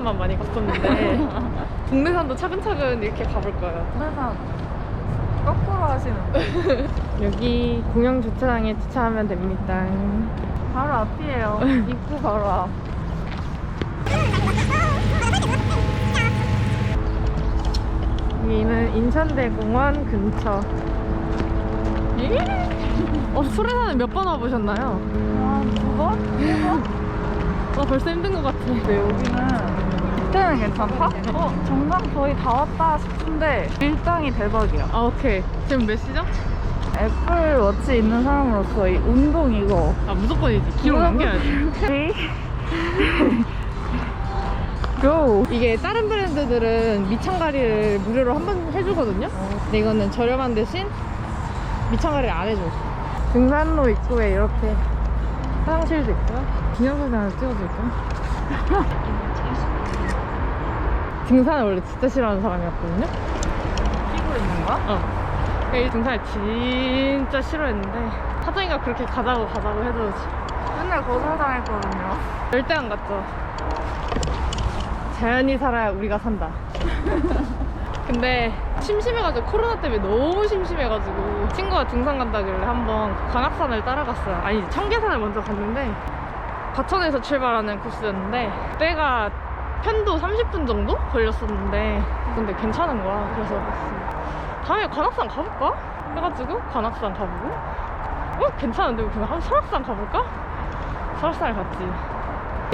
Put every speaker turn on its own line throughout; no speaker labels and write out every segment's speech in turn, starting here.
이저산만 많이 갔었는데 동네산도 차근차근 이렇게 가볼 거예요.
항상 거꾸로 하시는데
여기 공영 주차장에 주차하면 됩니다.
바로 앞이에요. 입구 바로 앞.
여기는 인천대공원 근처. 어, 소래산은 몇 번 와보셨나요?
아 두 번?
어, 벌써 힘든 것 같아.
근데 여기는 이때는 괜찮다? 어 정상 거의 다 왔다 싶은데 일당이 대박이야.
아, 오케이. 지금 몇 시죠?
애플 워치 있는 사람으로서 이 운동 이거
아, 무조건이지. 기록 남겨야지.
고!
이게 다른 브랜드들은 미창가리를 무료로 한 번 해주거든요? 근데 이거는 저렴한 대신 미창가리를 안 해줘. 등산로 입구에 이렇게 화장실도 있고요. 기념사진 하나 찍어줄게요. 등산을 원래 진짜 싫어하는 사람이었거든요?
끼고 있는 거야?
어. 이 등산을 진짜 싫어했는데 하정이가 그렇게 가자고 가자고 해도
맨날 거절당했거든요.
절대 안 갔죠. 자연이 살아야 우리가 산다. 근데 심심해가지고 코로나 때문에 너무 심심해가지고 친구가 등산 간다길래 한번 관악산을 따라갔어요. 아니 청계산을 먼저 갔는데 과천에서 출발하는 코스였는데 때가 편도 30분 정도 걸렸었는데 근데 괜찮은 거야. 그래서 다음에 관악산 가볼까? 해가지고 관악산 가보고 어 괜찮은데 그럼 한 설악산 가볼까? 설악산을 갔지.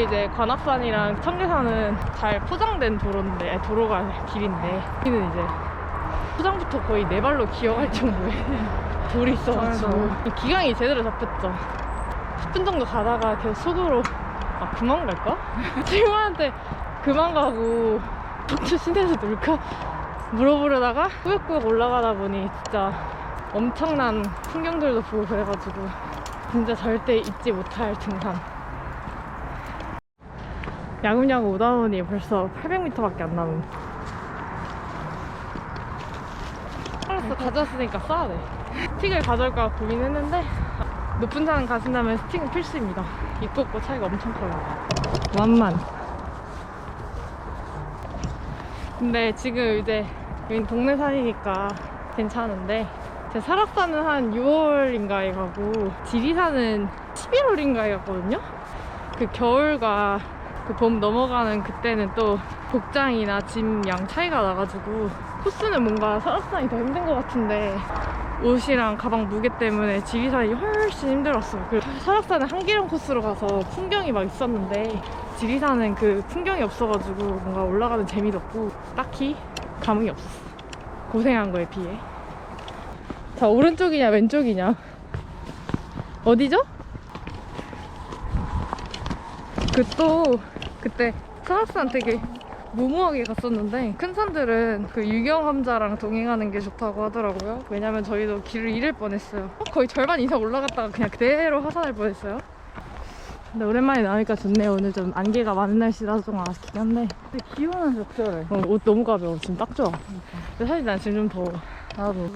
이제 관악산이랑 청계산은 잘 포장된 도로인데 아니, 도로가 길인데 여기는 이제 포장부터 거의 네 발로 기어갈 정도의 돌이 있어가지고 기강이 제대로 잡혔죠 10분 정도 가다가 계속 속으로 아 그만 갈까? 친구한테 그만 가고 독주 시내에서 놀까? 물어보려다가 꾸역꾸역 올라가다 보니 진짜 엄청난 풍경들도 보고 그래가지고 진짜 절대 잊지 못할 등산 야금야금 오다 보니 벌써 800m밖에 안 남은. 알았어, 가져왔으니까 써야 돼. 스틱을 가져올까 고민했는데, 높은 산 가신다면 스틱은 필수입니다. 입고 없고 차이가 엄청 커요. 완만. 근데 지금 이제, 여긴 동네 산이니까 괜찮은데, 제 설악산은 한 6월인가에 가고, 지리산은 11월인가에 갔거든요? 그 겨울과 그 봄 넘어가는 그때는 또 복장이나 짐 양 차이가 나가지고 코스는 뭔가 설악산이 더 힘든 것 같은데 옷이랑 가방 무게 때문에 지리산이 훨씬 힘들었어요. 그 설악산은 한계령 코스로 가서 풍경이 막 있었는데 지리산은 그 풍경이 없어가지고 뭔가 올라가는 재미도 없고 딱히 감흥이 없었어. 고생한 거에 비해. 자 오른쪽이냐 왼쪽이냐 어디죠? 그 또 그때 설악산 되게 무모하게 갔었는데 큰 산들은 그 유경험자랑 동행하는 게 좋다고 하더라고요. 왜냐면 저희도 길을 잃을 뻔했어요. 거의 절반 이상 올라갔다가 그냥 그대로 하산할 뻔했어요. 근데 오랜만에 나오니까 좋네요. 오늘 좀 안개가 많은 날씨라서 좀 아쉽긴 한데
근데 기온은 적절해.
어, 옷 너무 가벼워. 지금 딱 좋아. 근데 사실 난 지금 좀 더워.
나도.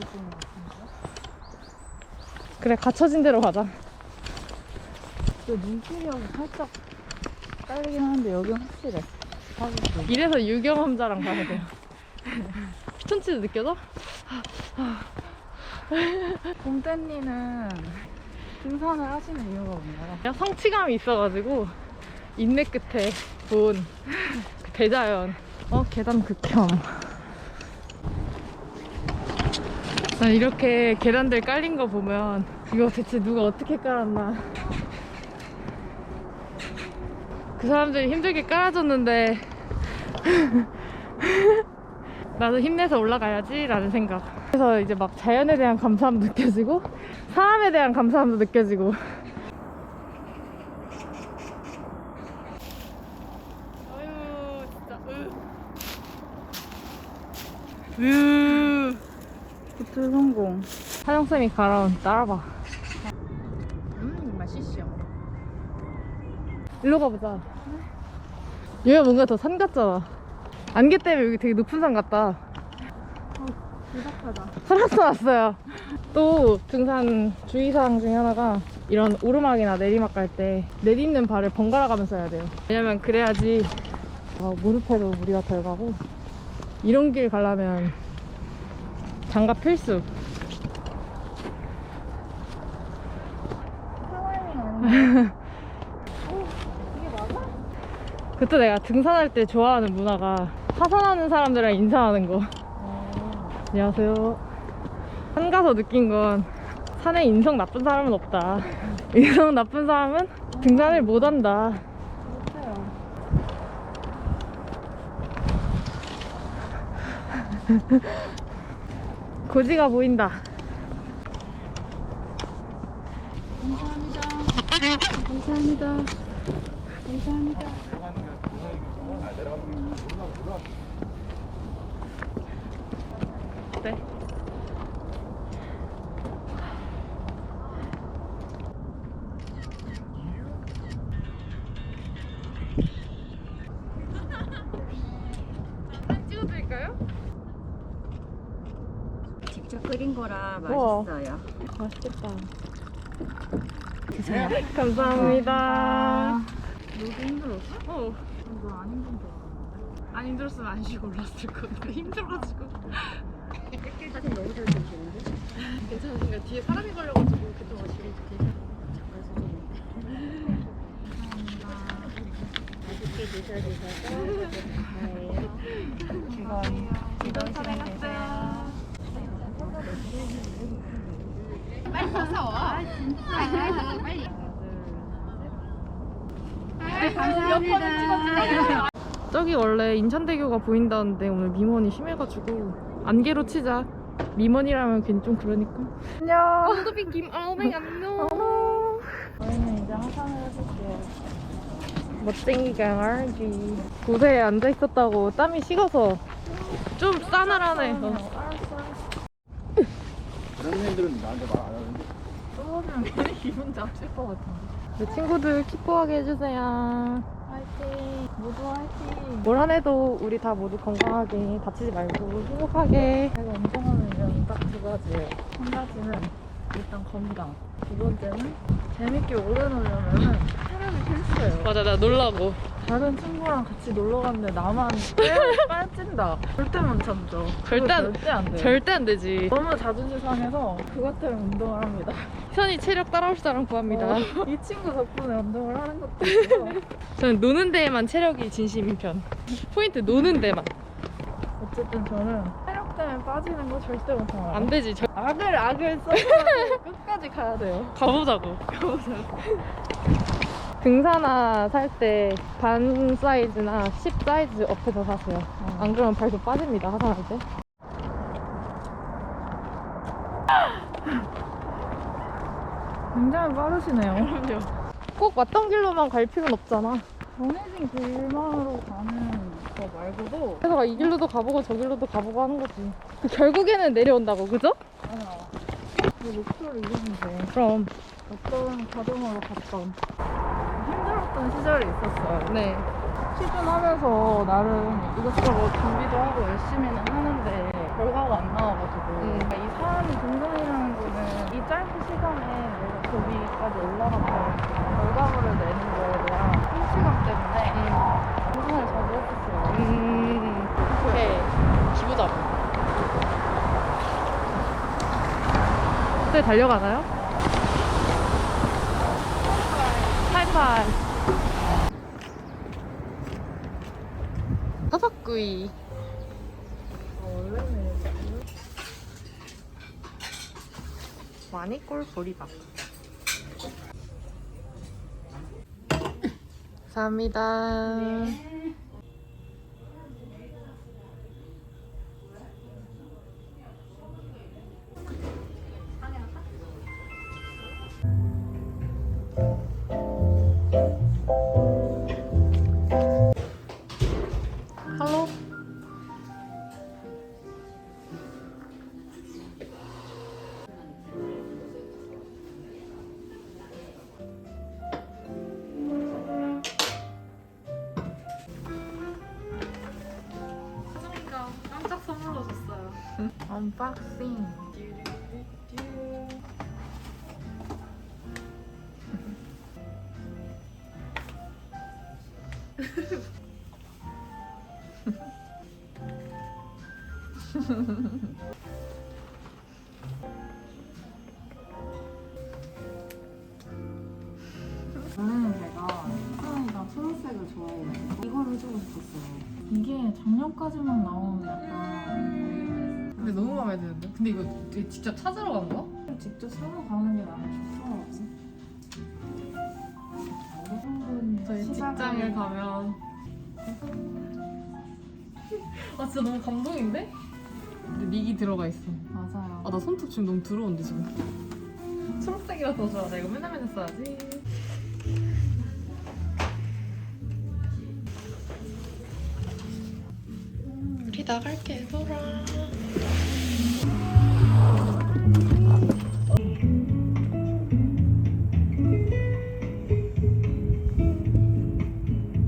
그래 갇혀진 대로 가자.
근데 눈길이 하고 살짝 딸리긴 하는데 여긴 확실해.
이래서 유경험자랑 가야 돼요. 피톤치드 느껴져?
곰떼니는 등산을 하시는 이유가 뭔가요?
그냥 성취감이 있어가지고 인내 끝에 본 그 대자연 어 계단 극혐 난 이렇게 계단들 깔린 거 보면 이거 대체 누가 어떻게 깔았나 그 사람들이 힘들게 깔아줬는데 나도 힘내서 올라가야지 라는 생각 그래서 이제 막 자연에 대한 감사함도 느껴지고 사람에 대한 감사함도 느껴지고 아유 진짜 으. 으.
구출 성공.
하정쌤이 가라온 따라봐 음 맛있어 일로 가보자 여기가 뭔가 더 산 같잖아 안개 때문에 여기 되게 높은 산 같다
불닭하다.
설악산 왔어요 또 등산 주의사항 중에 하나가 이런 오르막이나 내리막 갈 때 내딛는 발을 번갈아 가면서 해야 돼요. 왜냐면 그래야지 어, 무릎에도 무리가 덜 가고 이런 길 가려면 장갑 필수.
클라이밍 아니야?
그때 내가 등산할 때 좋아하는 문화가 하산하는 사람들이랑 인사하는 거. 안녕하세요. 산 가서 느낀 건 산에 인성 나쁜 사람은 없다. 인성 나쁜 사람은 등산을 못 한다.
못해요.
고지가 보인다.
감사합니다. 감사합니다. 감사합니다.
네. 찍어드릴까요?
직접 끓인 거라
우와.
맛있어요.
맛있겠다. 감사합니다.
여기 힘들었어?
어.
너안 힘든 줄 알았는데.
안 힘들었으면 안 쉬고 올랐을 건데 힘들어가지고
사진 너무 잘 찍으시는데?
괜찮으신가 뒤에 사람이 걸려가지고 그때 마시고
맛있게 드셔주셔서 감사해요.
즐거운 즐거운 시간 되세요.
저기 원래 인천대교가 보인다는데 오늘 미먼이 심해가지고 안개로 치자 미먼이라면 괜히 좀 그러니까
안녕.
호두비 김아오맹 안녕
저희는 이제 하산을 해볼게요.
멋쟁이가 말지 곳에 앉아있었다고 땀이 식어서 좀 싸늘하네 어.
알았어.
그런 애들은 나한테 말 안 하는데
괜히 기분 잡칠 것 같은데.
내 친구들 기뻐하게 해주세요
화이팅. 모두 화이팅.
뭘 한 해도 우리 다 모두 건강하게 다치지 말고 행복하게
제가 운동하는 딱두 가지예요. 한 가지는 일단 건강. 두 번째는 재밌게 오래 놀려면 체력이 필수예요.
맞아 나 놀라고
다른 친구랑 같이 놀러 갔는데 나만 빼, 빠진다. 절대 못 참죠.
절대 안-
절대 안 돼요.
절대 안 되지
너무 자존심 상해서 그것 때문에 운동을 합니다.
현이 체력 따라올 사람 구합니다
어, 이 친구 덕분에 운동을 하는 것도 있고
저는 노는 데에만 체력이 진심인 편 포인트 노는 데만
어쨌든 저는 체력 때문에 빠지는 거 절대 못 참아요.
안 되지 저...
악을 악을 써서 끝까지 가야 돼요.
가보자고 등산화 살 때 반 사이즈나 10 사이즈 업해서 사세요 안 그러면 발도 빠집니다 하산할 때
굉장히 빠르시네요.
꼭 왔던 길로만 갈 필요는 없잖아
정해진 길만으로 가는 거 말고도
그래서 이 길로도 가보고 저 길로도 가보고 하는 거지 결국에는 내려온다고 그죠?
아니야. 그 목표를 이루면 돼.
그럼
어떤 과정으로 갔던 힘들었던 시절이 있었어요.
네
시즌하면서 나름 이것저것 준비도 하고 열심히는 하는데 결과가 안 나와가지고
음.
이 사람이 등산이라는 거는 이 짧은 시간에 내가 그 위까지 올라가서 결과물을 내는 거에 대한 성취감 때문에 등산을 자주 했었어요.
음, 그래 기부자고 그때 달려가나요? 사석
원래는
마니꼴 보리밥. 감사합니다. 할
언박싱 원래는 제가 파랑이랑 초록색을 좋아해요. 이거를 해주고 싶었어요. 이게 작년까지만 나오는
근데 너무 마음에 드는데? 근데 이거 되게 직접 찾으러 간 거야?
직접 사러 가는 게 나는 좋더라 없어.
저희 직장을 가면 아 진짜 너무 감동인데? 근데 닉이 들어가 있어
맞아요.
아 나 손톱 지금 너무 더러운데 지금 초록색이라 더 좋아 나 이거 맨날 맨날 써야지 나갈게 얘들아